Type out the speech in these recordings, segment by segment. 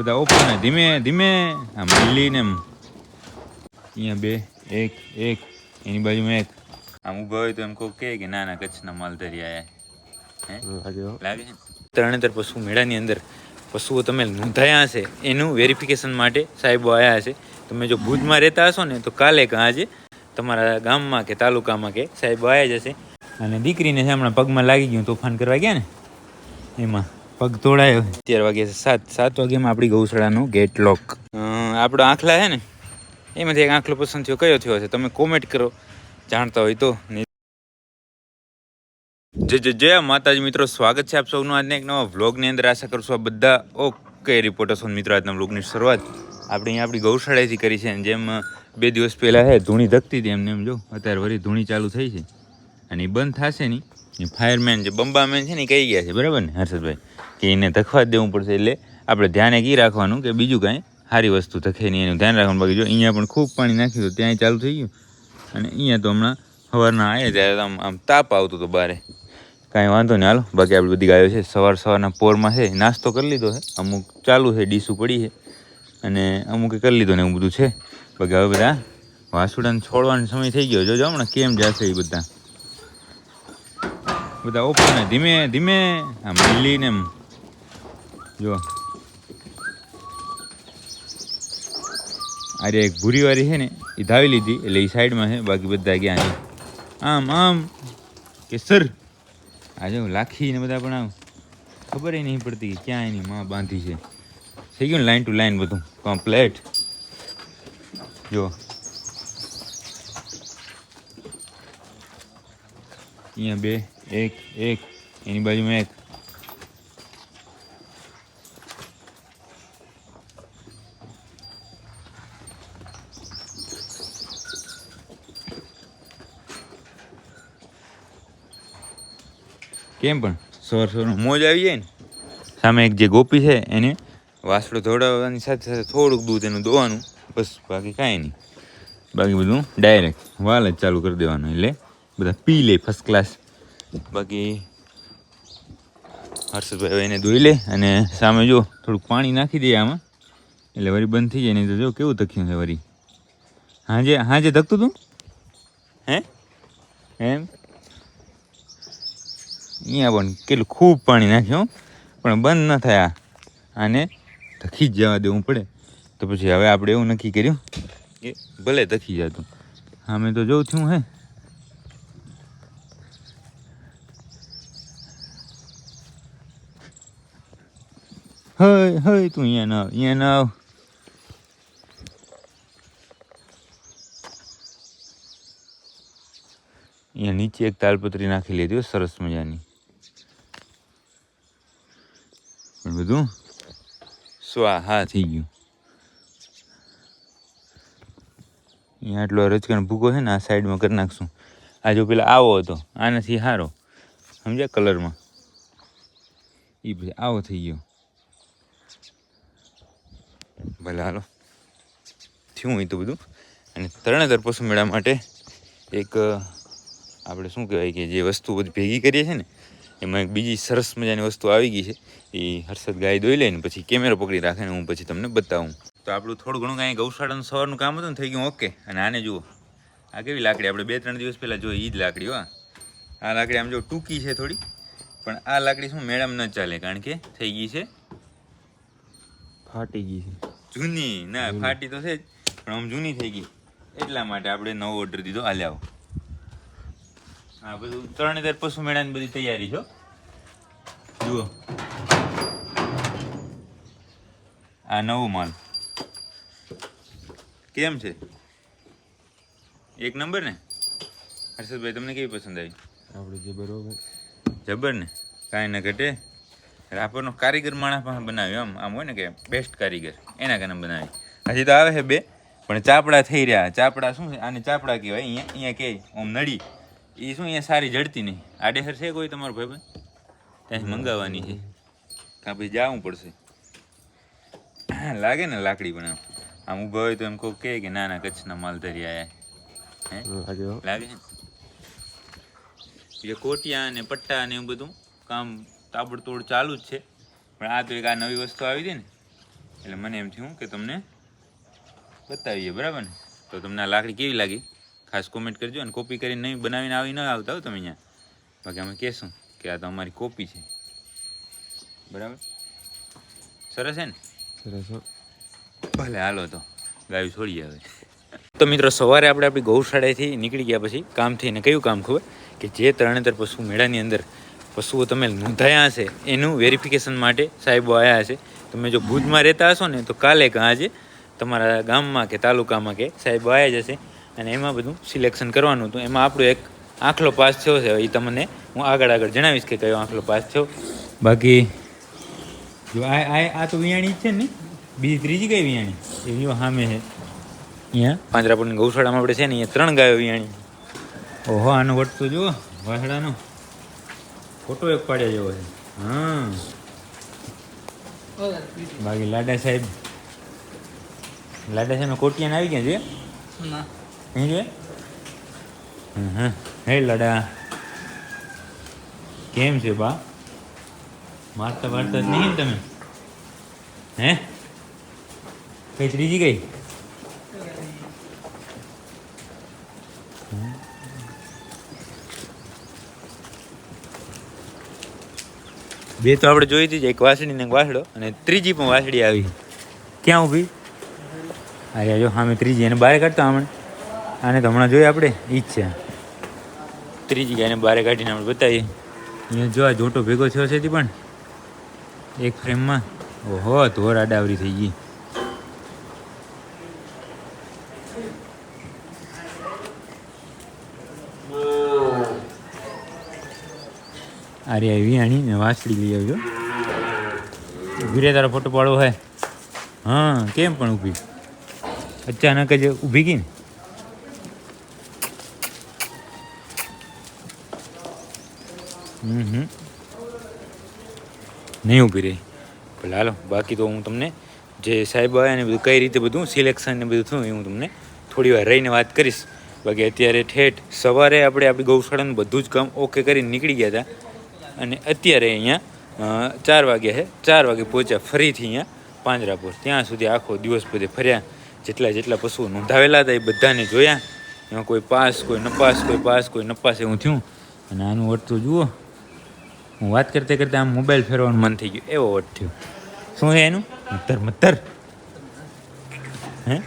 બધા ઓપન ધીમે ધીમે. આમ મિલીને એમ. અહીંયા બે એક એક. એની બાજુમાં એક. આમ ઊભા હોય તો એમ કહું કે ના ના કચ્છના માલધારી આયા. લાગે તરણેતર પશુ મેળાની અંદર પશુઓ તમે નોંધાયા હશે. એનું વેરિફિકેશન માટે સાહેબો આવ્યા હશે. તમે જો ભુજમાં રહેતા હશો ને તો કાલે કે આજે તમારા ગામમાં કે તાલુકામાં કે સાહેબો આવ્યા જ હશે. અને દીકરીને હમણાં પગમાં લાગી ગયું તોફાન કરવા ગયા ને? એમાં. પગ તોડાયો અત્યાર વાગે સાત સાત વાગ્યામાં આપણી ગૌશાળાનું ગેટ લોક આપણો આંખલા છે ને, એમાંથી એક આંખલો પસંદ થયો. કયો થયો છે તમે કોમેન્ટ કરો. જાણતા હોય તો. જય જય જય. માતાજી મિત્રો, સ્વાગત છે આપ સૌનું આજના એક નવા વ્લોગની અંદર. આશા કરશું આ બધા ઓકે રિપોર્ટર્સ મિત્રો, આજના વ્લોગની શરૂઆત આપણે અહીંયા આપણી ગૌશાળાથી કરી છે. જેમ બે દિવસ પહેલાં હે, ધૂણી ધકતી હતી એમને એમ જો. અત્યારે વળી ધૂણી ચાલુ થઈ છે. અને એ બંધ થશે નહીં. ફાયરમેન જે બંબામેન છે ને એ કહી ગયા છે. બરાબર ને, હર્ષદભાઈ? કે એને ધખવા જ દેવું પડશે એટલે આપણે ધ્યાન એ રાખવાનું કે બીજું કાંઈ સારી વસ્તુ ધખે નહીં, એનું ધ્યાન રાખવાનું. બાકી જો અહીંયા પણ ખૂબ પાણી નાખ્યું હતું ત્યાંય ચાલુ થઈ ગયું. અને અહીંયા તો હમણાં સવારના આવ્યા ત્યારે આમ આમ તાપ આવતો હતો બારે. કાંઈ વાંધો નહીં, હાલો. બાકી આપણી બધી ગાયો છે, સવાર સવારના પોરમાં છે, નાસ્તો કરી લીધો છે. અમુક ચાલુ છે ડીશું પડી છે. અને અમુકે કરી લીધો ને એવું બધું છે. બાકી હવે બધા વાસુડાને છોડવાનો સમય થઈ ગયો. જોજો હમણાં કેમ જશે એ બધા. બધા ઓપન ધીમે ધીમે, આમ મિલીને એમ જો. અરે એક ભૂરી વાળી છે ને, એ ધાવી લીધી, એટલે એ સાઈડમાં છે, બાકી બધા ગયા આમ આમ, કે સર, આજે લાખી ને બધા પણ આમ ખબર નહીં પડતી કે ક્યાં એની માં બાંધી છે. થઈ ગયું લાઈન ટુ લાઈન બધું કમ્પ્લેટ જો. અહીંયા બે, એક એક, એની બાજુમાં એક. કેમ પણ? સોર સોરનું મોજ આવી જાય ને? સામે એક જે ગોપી છે એને વાસડો ધોડાવવાની સાથે સાથે થોડુંક દૂધ એનું દોવાનું. બસ બાકી કાંઈ નહીં. બાકી બધું ડાયરેક્ટ વાલ જ ચાલુ કરી દેવાનું એટલે બધા પી લે ફર્સ્ટ ક્લાસ બાકી હર્ષદભાઈ એને ધોઈ લે અને સામે જો થોડુંક પાણી નાખી દઈએ આમાં. એટલે વળી બંધ થઈ જાય નહીં તો જો કેવું તખ્યું છે વળી હાજે હાજે ધકતું તું? હે? એમ? અહીંયા પણ કેટલું ખૂબ પાણી નાખ્યું પણ બંધ ન થયા. આને ધખી જ જવા દેવું પડે. તો પછી હવે આપણે એવું નક્કી કર્યું કે ભલે ધખી જતું અમે તો જોઉં થયું હે. હય હય, તું અહીંયા ના અહીંયા ના આવ. અહીંયા નીચે એક તાલપત્રી નાખી લીધી સરસ મજાની. પણ બધું સ્વાહા થઈ ગયું અહીંયા આટલો રચકણ ભૂકો છે ને આ સાઈડમાં કરી નાખશું. આ જો પેલા આવો હતો આનાથી સારો સમજ્યા કલરમાં? એ પછી આવો થઈ ગયો. ભલે હાલો. થયું હોય તો બધું. અને તરણેતર પશુ મેળા માટે એક આપણે શું કહેવાય કે જે વસ્તુ બધી ભેગી કરીએ છીએ ને એમાં એક બીજી સરસ મજાની વસ્તુ આવી ગઈ છે. એ હર્ષદ ગાય દોઈ લઈને પછી કેમેરો પકડી રાખે ને હું પછી તમને બતાવું. તો આપણું થોડું ઘણું કાંઈ ગૌશાળાનું સવારનું કામ હતું ને થઈ ગયું ઓકે. અને આને જુઓ. આ કેવી લાકડી? આપણે બે ત્રણ દિવસ પહેલાં જોઈ એ જ લાકડી હા આ. લાકડી આમ જો ટૂંકી છે થોડી પણ આ લાકડી શું મેડમ ન ચાલે કારણ કે થઈ ગઈ છે. ફાટી ગઈ છે. જૂની. ના ફાટી તો છે જ પણ આમ જૂની થઈ ગઈ. એટલા માટે આપણે નવો ઓર્ડર દીધો. આ આવો હા બધું ત્રણ હજાર પશુ મેળાની બધી તૈયારી છો જુઓ. આ નવો માલ. કેમ છે? એક નંબર ને? હર્ષદભાઈ તમને કેવી પસંદ આવી? આપણે જે બરોબર જબર ને? કાંઈ ન ઘટે. રાપરનો કારીગર માણસ પાસે બનાવ્યો આમ આમ હોય ને કે બેસ્ટ કારીગર. એના કારણે બનાવી. હજી તો આવે છે બે. પણ ચાપડા થઈ રહ્યા. ચાપડા શું છે? આને ચાપડા કહેવાય. અહીંયા અહીંયા કે ઓમ નડી એ શું અહીંયા સારી જડતી નહીં. આડેસર છે કોઈ તમારો ભાઈ ત્યાંથી મંગાવવાની છે. કાં પછી જવું પડશે. લાગે ને લાકડી પણ આમ આમ ઊભા હોય તો એમ કહું કે ના ના કચ્છના માલધારી આવ્યા હે? લાગે છે કોટિયા ને પટ્ટા ને એવું બધું. કામ તાબડતોડ ચાલુ જ છે. પણ આ તો એક આ નવી વસ્તુ આવી હતી ને. એટલે મને એમ થયું કે તમને બતાવીએ બરાબર ને? તો તમને આ લાકડી કેવી લાગી? ખાસ કોમેન્ટ કરજો અને કોપી કરીને નહીં બનાવીને આવી ન આવતા હો તમે અહીંયા. બાકી અમે કહેશું કે આ તો અમારી કોપી છે. બરાબર? સરસ છે ને? સરસ ભલે હાલો તો. ગાયું છોડીએ હવે તો મિત્રો સવારે આપણે આપણી ગૌશાળાએથી નીકળી ગયા પછી કામથી ને કયું કામ ખબર? કે જે તરણેતર પશુ મેળાની અંદર પશુઓ તમે નોંધાયા હશે એનું વેરિફિકેશન માટે સાહેબો આવ્યા હશે. તમે જો ભુજમાં રહેતા હશો ને તો કાલે કાં આજે તમારા ગામમાં કે તાલુકામાં કે સાહેબો આવ્યા જ હશે. અને એમાં બધું સિલેક્શન કરવાનું હતું. એમાં આપણું એક આંખલો પાસ થયો છે. એ તમને હું આગળ આગળ જણાવીશ કે કયો આંખલો પાસ થયો. બાકી જો આ આ આ તો વિયાણી છે ને? બીજી ત્રીજી કઈ વિયાણી? એ જો સામે છે. અહીંયા? પાંજરાપુરની ગૌશાળામાં આપણે છે ને અહીંયા ત્રણ ગાયો વિયાણી. ઓહો આનો વટતું જુઓ વાસડાનો ફોટો એક પાડ્યા જેવો છે. હા બાકી લાડા સાહેબ લાડા સાહેબ કોટિયાને આવી ગયા છે? અહીં હમ. હે લાડા. કેમ છે બા? મારતા વારતા જ નહીં તમે? હે? કઈ ત્રીજી કઈ બે તો આપણે જોઈ હતી એક વાસડી ને વાસડો અને ત્રીજી પણ વાસડી આવી. ક્યાં ઊભી? અરે જો, સામે ત્રીજી, એને બહાર કાઢતો હમણાં આને તો હમણાં જોઈએ આપણે? ઈ જ છે. ત્રીજી ગાયને બારે કાઢીને આપણે બતાવીએ. અહીંયા જો આ જોટો ભેગો થયો છે તે પણ. એક ફ્રેમમાં. ઓહો ધોર આડાવરી થઈ ગઈ. અરે આવી આણી ને વાસળી લઈ આવજો ઊભી તારો ફોટો પાડવો હોય હા કેમ પણ ઊભી અચાનક જ ઊભી ગઈ ને? હમ. નહીં ઊભી રહી. ભલે હાલો બાકી તો હું તમને જે સાહેબ આવ્યા ને બધું કઈ રીતે બધું સિલેક્શન ને બધું થયું એ હું તમને થોડી વાર રહીને વાત કરીશ. બાકી અત્યારે ઠેઠ સવારે આપણે આપણી ગૌશાળાનું બધું જ કામ ઓકે કરીને નીકળી ગયા હતા. અને અત્યારે અહીંયા ચાર વાગ્યા છે ચાર વાગે પહોંચ્યા ફરીથી અહીંયા પાંજરાપુર ત્યાં સુધી આખો દિવસ બધે ફર્યા. જેટલા જેટલા પશુઓ નોંધાવેલા હતા એ બધાને જોયા. એમાં કોઈ પાસ, કોઈ નપાસ, કોઈ પાસ, કોઈ નપાસ એવું થયું. અને આનું વટ જુઓ. હું વાત કરતે કરતાં આમ મોબાઈલ ફેરવાનું મન થઈ ગયું. એવો વટ થયો. શું છે એનું? મત્તર મત્તર હે?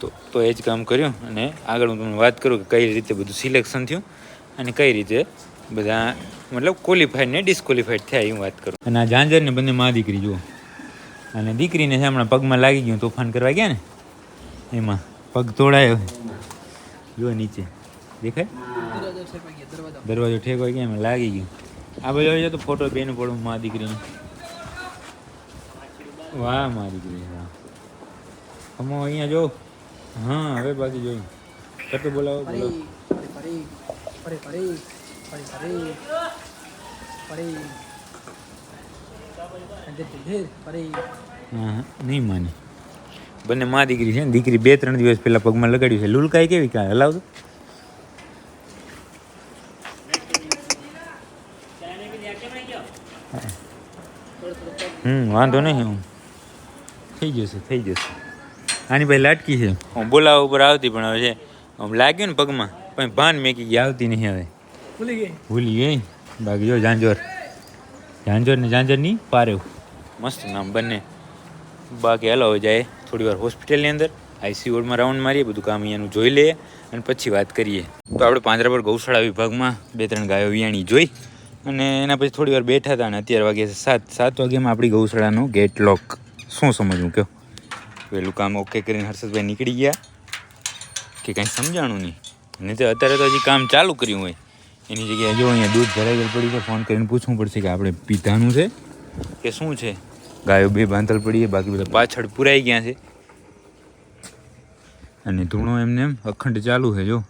તો તો એ જ કામ કર્યું અને આગળ હું તમને વાત કરું કે કઈ રીતે બધું સિલેક્શન થયું અને કઈ રીતે બધા મતલબ ક્વોલિફાઈડ ને ડિસ્કોલિફાઈડ થયા એ હું વાત કરું. અને આ ઝાંઝર ને બંને મા દીકરી જુઓ. અને દીકરીને હમણાં પગમાં લાગી ગયું, તોફાન કરવા ગયા ને? એમાં. પગ તોડાયો. જો નીચે. દેખાય? દરવાજો ઠેકવાઈ ગયા એમાં લાગી ગયું. આ બધો આવી તો ફોટો બેન પડો, મા દીકરીનો. વાહ, મા દીકરી, વાહ. અમો, અહીંયા જો. હા, હવે બાકી જોયું. કરતો બોલાવો બોલાવો. નહીં માને. બંને મા દીકરી છે ને દીકરી બે ત્રણ દિવસ પહેલા પગમાં લગાડ્યું છે. લુલકાઈ કેવી કાંઈ? હલાવતો હમ વાંધો નહીં હું. થઈ જશે થઈ જશે. આની ભાઈ લાટકી છે. હું બોલાવા ઉપર આવતી પણ હવે છે. આમ લાગ્યું ને પગમાં પણ ભાન મેકી ગઈ. આવતી નહીં હવે. ભૂલી ગઈ. ભૂલી ગઈ. બાકી જો ઝાંઝોર. ઝાંઝોર ને ઝાંઝરની પારેવ. મસ્ત નામ બંને. બાકી હાલો, હવે જાય થોડી વાર હોસ્પિટલની અંદર આઈસી વોર્ડમાં રાઉન્ડ મારીએ, બધું કામ અહીંયાનું જોઈ લઈએ અને પછી વાત કરીએ. તો આપણે પાંજરાપર ગૌશાળા વિભાગમાં બે ત્રણ ગાયો વિયાણી જોઈ અને એના પછી થોડી વાર બેઠા હતા અને અત્યાર વાગે સાત સાત વાગ્યામાં આપણી ગૌશાળાનું ગેટ લોક શું સમજવું કહો? પેલું કામ ઓકે કરીને હર્ષદભાઈ નીકળી ગયા. કે કાંઈ સમજાણું નહીં. નહીં તો અત્યારે તો હજી કામ ચાલુ કર્યું હોય. એની જગ્યાએ જો અહીંયા દૂધ ભરાઈ ગયેલ પડી છે ફોન કરીને પૂછવું પડશે કે આપણે પીધાનું છે? કે શું છે? ગાયો બે બાંધલ પડી, બાકી બધા પાછળ પુરાઈ ગયા છે. અને ધૂણો એમને એમ અખંડ ચાલુ છે, જો.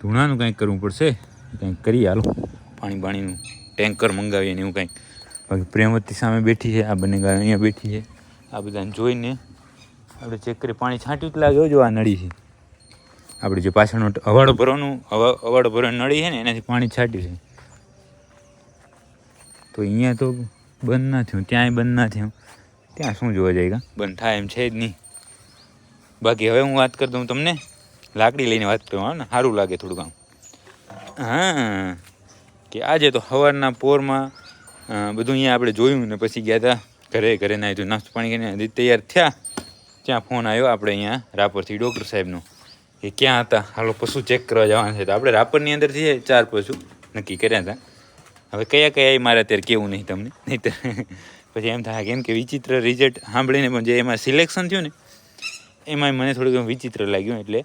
ધૂણાનું કંઈક કરવું પડશે. કંઈક કરીએ, હાલો. પાણી પાણીનું ટેન્કર મંગાવીએ ને એવું કંઈક. બાકી પ્રેમવતી સામે બેઠી છે, આ બંને ગાયો અહીંયા બેઠી છે. આ બધાને જોઈને આપણે ચેક કરી પાણી છાંટ્યું જ લાગે જો આ નળી છે. આપણે જે પાછળનો હવાડો ભરવાનું હવા હવાડો ભરવાની નળી છે ને, એનાથી પાણી છાંટ્યું છે. તો અહીંયા તો બંધ ના થયું, ત્યાંય બંધ ના થયું. ત્યાં શું જોવા જાય બંધ થાય એમ છે જ નહીં. બાકી હવે હું વાત કરી દઉં તમને. લાકડી લઈને વાત કરું ને સારું લાગે થોડુંક આમ. હા, કે આજે તો સવારના પોરમાં બધું અહીંયા આપણે જોયું ને પછી ગયા હતા ઘરે ઘરે નાહી ધોઈને નાસ્તો પાણી કરીને તૈયાર થયા. ત્યાં ફોન આવ્યો આપણે અહીંયા રાપરથી ડૉક્ટર સાહેબનો, કે ક્યાં હતા? હાલો, પશુ ચેક કરવા જવાના છે. તો આપણે રાપરની અંદરથી ચાર પશુ નક્કી કર્યા હતા. હવે કયા કયા મારે અત્યારે કેવું નહીં તમને? નહીં પછી એમ થાય, કેમ કે વિચિત્ર રિઝલ્ટ સાંભળીને પણ જે એમાં સિલેક્શન થયું ને એમાં મને થોડુંક વિચિત્ર લાગ્યું એટલે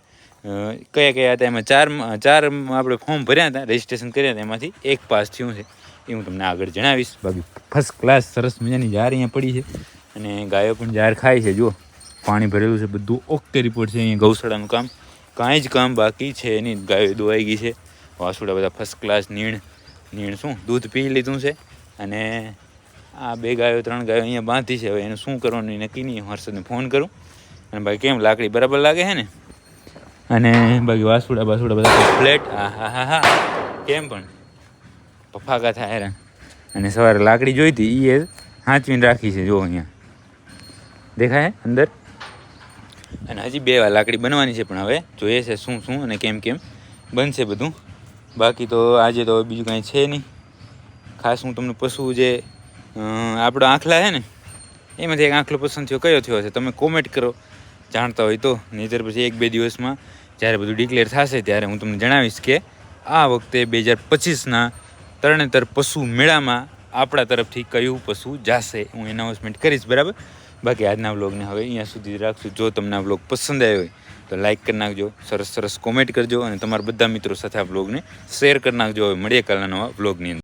કયા કયા હતા, એમાં ચાર ચાર આપણે ફોર્મ ભર્યા હતા રજીસ્ટ્રેશન કર્યા હતા, એમાંથી એક પાસ થયું છે. એ હું તમને આગળ જણાવીશ. બાકી ફર્સ્ટ ક્લાસ સરસ મજાની જાર અહીંયા પડી છે અને ગાયો પણ જાર ખાય છે. જુઓ, પાણી ભરેલું છે, બધું ઓકે રિપોર્ટ છે અહીંયા ગૌશાળાનું કામ. કાંઈ જ કામ બાકી છે એની ગાયો દોવાઈ ગઈ છે. વાસુડા બધા ફર્સ્ટ ક્લાસ નીણ નીણ શું? દૂધ પી લીધું છે અને આ બે ગાયો, ત્રણ ગાયો અહીંયા બાંધી છે. હવે એનું શું કરવાનું નક્કી નહીં. હર્ષદને ફોન કરું. અને ભાઈ કેમ? લાકડી બરાબર લાગે છે ને? અને બાકી વાસુડા બાસુડા બધા ફ્લેટ હા હા હા હા. કેમ પણ? પફાકા થાય હેરાન. અને સવારે લાકડી જોઈતી એ હાંચવીને રાખી છે. જો અહીંયા. દેખાય અંદર? અને હજી બે વાર લાકડી બનવાની છે, પણ હવે જોઈએ છે શું શું અને કેમ કેમ બનશે બધું. બાકી તો આજે તો બીજું કાંઈ છે નહીં. ખાસ હું તમને પશુ જે આપણો આંખલા છે ને, એમાંથી એક આંખલો પસંદ થયો, કયો થયો હશે? તમે કોમેન્ટ કરો, જાણતા હોય તો. નહીંતર પછી એક બે દિવસમાં જ્યારે બધું ડિક્લેર થશે ત્યારે હું તમને જણાવીશ કે આ વખતે બે હજાર પચીસના તરણેતર પશુ મેળામાં આપણા તરફથી કયું પશુ જાશે, હું એનાઉન્સમેન્ટ કરીશ, બરાબર? બાકી આજના વ્લોગને હવે અહીંયા સુધી રાખશું. જો તમને આ વ્લોગ પસંદ આવ્યો હોય, તો લાઇક કરી નાખજો, સરસ સરસ કોમેન્ટ કરજો અને તમારા બધા મિત્રો સાથે આ વ્લોગને શેર કરી નાખજો. હવે મળીએ કાલના નવા વ્લોગની અંદર.